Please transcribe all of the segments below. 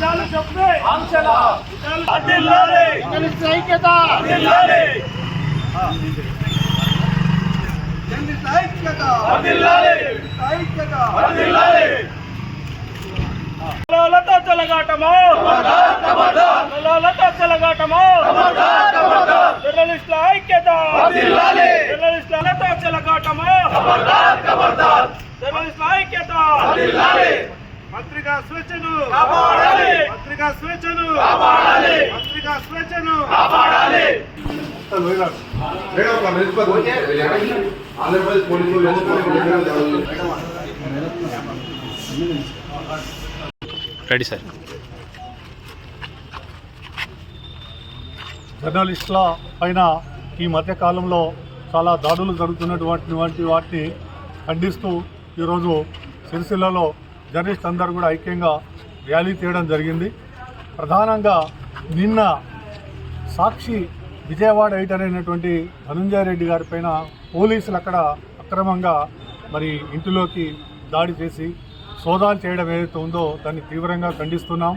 విధానం చెప్తే ఆంక్షల అడ్డిల్లాలి ఐక్యత. అడ్డిల్లాలి ఐక్యత. అడ్డిల్లాలి ఐక్యత. అడ్డిల్లాలి లత చెలగాటమో లత చెలగాటమో జర్నలిస్టుల ఐక్యత. జర్నలిస్టుల లత చెలగాటమో. జర్నలిస్టుల ఐక్యత. పత్రికా స్వేచ్ఛను. పత్రికా స్వేచ్ఛను. పత్రికా స్వేచ్ఛను. ఆంధ్రప్రదేశ్ పోలీసులు రెడీ సార్. జర్నలిస్టుల పైన ఈ మధ్య కాలంలో చాలా దాడులు జరుగుతున్నటువంటి వాటిని ఖండిస్తూ ఈరోజు సిరిసిల్లలో జర్నలిస్ట్ అందరూ కూడా ఐక్యంగా ర్యాలీ తీయడం జరిగింది. ప్రధానంగా నిన్న సాక్షి విజయవాడ ఎడిటర్ అయినటువంటి ధనుంజయ రెడ్డి గారి పైన పోలీసులు అక్కడ అక్రమంగా మరి ఇంటిలోకి దాడి చేసి సోదాలు చేయడం ఏదైతే ఉందో దాన్ని తీవ్రంగా ఖండిస్తున్నాం.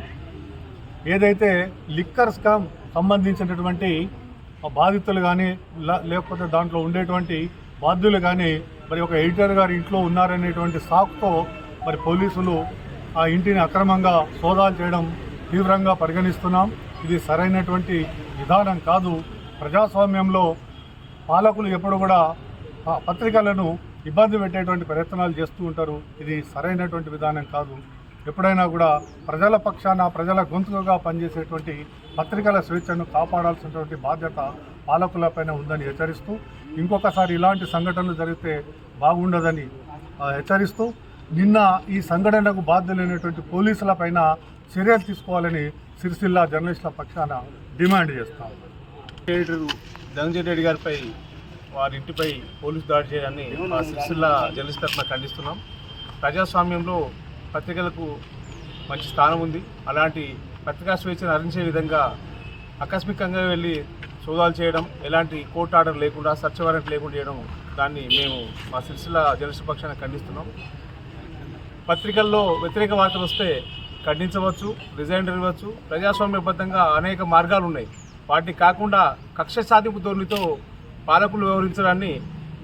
ఏదైతే లిక్కర్ స్కామ్ సంబంధించినటువంటి బాధితులు కానీ లేకపోతే దాంట్లో ఉండేటువంటి బాధ్యులు కానీ మరి ఒక ఎడిటర్ గారు ఇంట్లో ఉన్నారనేటువంటి సాకుతో మరి పోలీసులు ఆ ఇంటిని అక్రమంగా సోదాలు చేయడం తీవ్రంగా పరిగణిస్తున్నాం. ఇది సరైనటువంటి విధానం కాదు. ప్రజాస్వామ్యంలో పాలకులు ఎప్పుడు కూడా ఆ పత్రికలను ఇబ్బంది పెట్టేటువంటి ప్రయత్నాలు చేస్తూ ఉంటారు. ఇది సరైనటువంటి విధానం కాదు. ఎప్పుడైనా కూడా ప్రజల పక్షాన ప్రజల గొంతుకగా పనిచేసేటువంటి పత్రికల స్వేచ్ఛను కాపాడాల్సినటువంటి బాధ్యత పాలకులపైన ఉందని హెచ్చరిస్తూ ఇంకొకసారి ఇలాంటి సంఘటనలు జరిగితే బాగుండదని హెచ్చరిస్తూ నిన్న ఈ సంఘటనకు బాధ్యులైనటువంటి పోలీసులపైన చర్యలు తీసుకోవాలని సిరిసిల్ల జర్నలిస్టుల పక్షాన డిమాండ్ చేస్తాం. ఎడిటర్ ధనంజయ రెడ్డి గారిపై వారి ఇంటిపై పోలీసు దాడి చేయడాన్ని మా సిరిసిల్ల జర్నలిస్ట్ తరఫున ఖండిస్తున్నాం. ప్రజాస్వామ్యంలో పత్రికలకు మంచి స్థానం ఉంది. అలాంటి పత్రికా స్వేచ్ఛను హరించే విధంగా ఆకస్మికంగా వెళ్ళి సోదాలు చేయడం ఎలాంటి కోర్టు ఆర్డర్ లేకుండా సర్చ్ వారెంట్ లేకుండా చేయడం దాన్ని మేము మా సిరిసిల్ల జర్నలిస్ట్ పక్షాన ఖండిస్తున్నాం. పత్రికల్లో వ్యతిరేక వార్తలు వస్తే ఖండించవచ్చు రిజైన్ ఇవ్వచ్చు ప్రజాస్వామ్యబద్ధంగా అనేక మార్గాలు ఉన్నాయి. వాటిని కాకుండా కక్ష సాధింపు ధోరణితో పాలకులు వ్యవహరించడాన్ని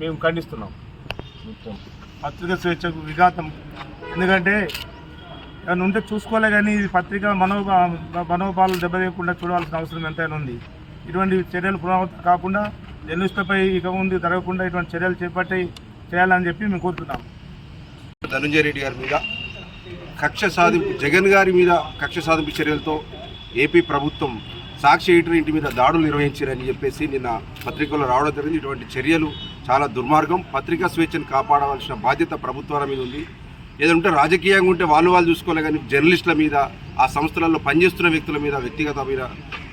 మేము ఖండిస్తున్నాం. పత్రిక స్వేచ్ఛకు విఘాతం. ఎందుకంటే ఏమైనా ఉంటే చూసుకోలే కానీ ఇది పత్రిక మనోభా మనోభావాలు దెబ్బతీయకుండా చూడాల్సిన అవసరం ఎంతైనా ఉంది. ఇటువంటి చర్యలు పునరావృతం కాకుండా జర్నలిస్టులపై ఇక ముందు జరగకుండా ఇటువంటి చర్యలు చేపట్టి చేయాలని చెప్పి మేము కోరుతున్నాం. ధనుంజయ రెడ్డి గారి మీద కక్ష సాధింపు జగన్ గారి మీద కక్ష సాధింపు చర్యలతో ఏపీ ప్రభుత్వం సాక్షి ఎడిటర్ ఇంటి మీద దాడులు నిర్వహించారని చెప్పేసి నిన్న పత్రికల్లో రావడం జరిగింది. ఇటువంటి చర్యలు చాలా దుర్మార్గం. పత్రికా స్వేచ్ఛను కాపాడవలసిన బాధ్యత ప్రభుత్వాల మీద ఉంది. ఏదంటే రాజకీయంగా ఉంటే వాళ్ళు వాళ్ళు చూసుకోలే కానీ జర్నలిస్టుల మీద ఆ సంస్థలలో పనిచేస్తున్న వ్యక్తుల మీద వ్యక్తిగత మీద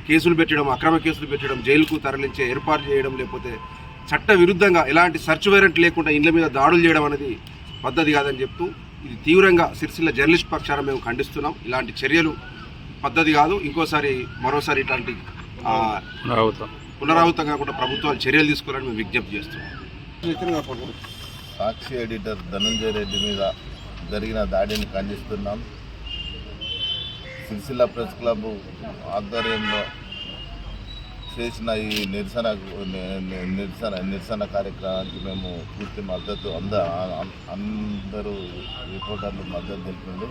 కేసులు పెట్టడం అక్రమ కేసులు పెట్టడం జైలుకు తరలించే ఏర్పాటు చేయడం లేకపోతే చట్ట విరుద్ధంగా ఎలాంటి సర్చ్ వేరెంట్ లేకుండా ఇండ్ల మీద దాడులు చేయడం అనేది పద్ధతి కాదని చెప్తూ ఇది తీవ్రంగా సిరిసిల్ల జర్నలిస్ట్ పక్షాన మేము ఖండిస్తున్నాం. ఇలాంటి చర్యలు పద్ధతి కాదు. ఇంకోసారి మరోసారి ఇట్లాంటి పునరావృతం. కాకుండా ప్రభుత్వాలు చర్యలు తీసుకోవాలని మేము విజ్ఞప్తి చేస్తున్నాం. సాక్షి ఎడిటర్ ధనంజయ రెడ్డి మీద జరిగిన దాడిని ఖండిస్తున్నాం. సిరిసిల్ల ప్రెస్ క్లబ్ ఆధ్వర్యంలో చేసిన ఈ నిరసన నిరసన నిరసన కార్యక్రమానికి మేము పూర్తి మద్దతు అంద అందరూ రిపోర్టర్లు మద్దతు తెలిపింది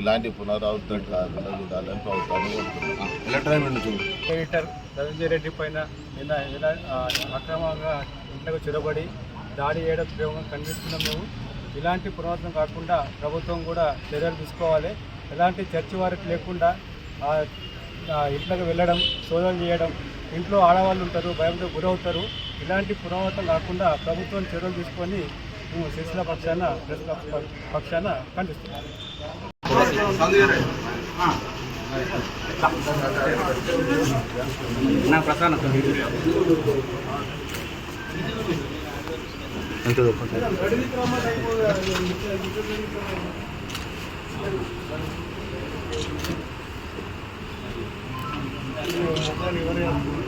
ఇలాంటి పునరావృతం కాకుండా ధనంజయ రెడ్డి పైన నిన్న అక్రమంగా ఇంట్లోకి చొరబడి దాడి చేయడం తీవ్రంగా ఖండిస్తున్నాం మేము. ఇలాంటి పునరావృతం కాకుండా ప్రభుత్వం కూడా చర్యలు తీసుకోవాలి. ఎలాంటి చర్చ వారికి లేకుండా ఇంట్లోకి వెళ్ళడం శోధన చేయడం ఇంట్లో ఆడవాళ్ళు ఉంటారు భయంతో గురవుతారు. ఇలాంటి పునరావృతం కాకుండా ప్రభుత్వం చర్యలు తీసుకొని మేము శిశుల పక్షాన పక్షాన ఖండిస్తున్నాం ఎవరైనా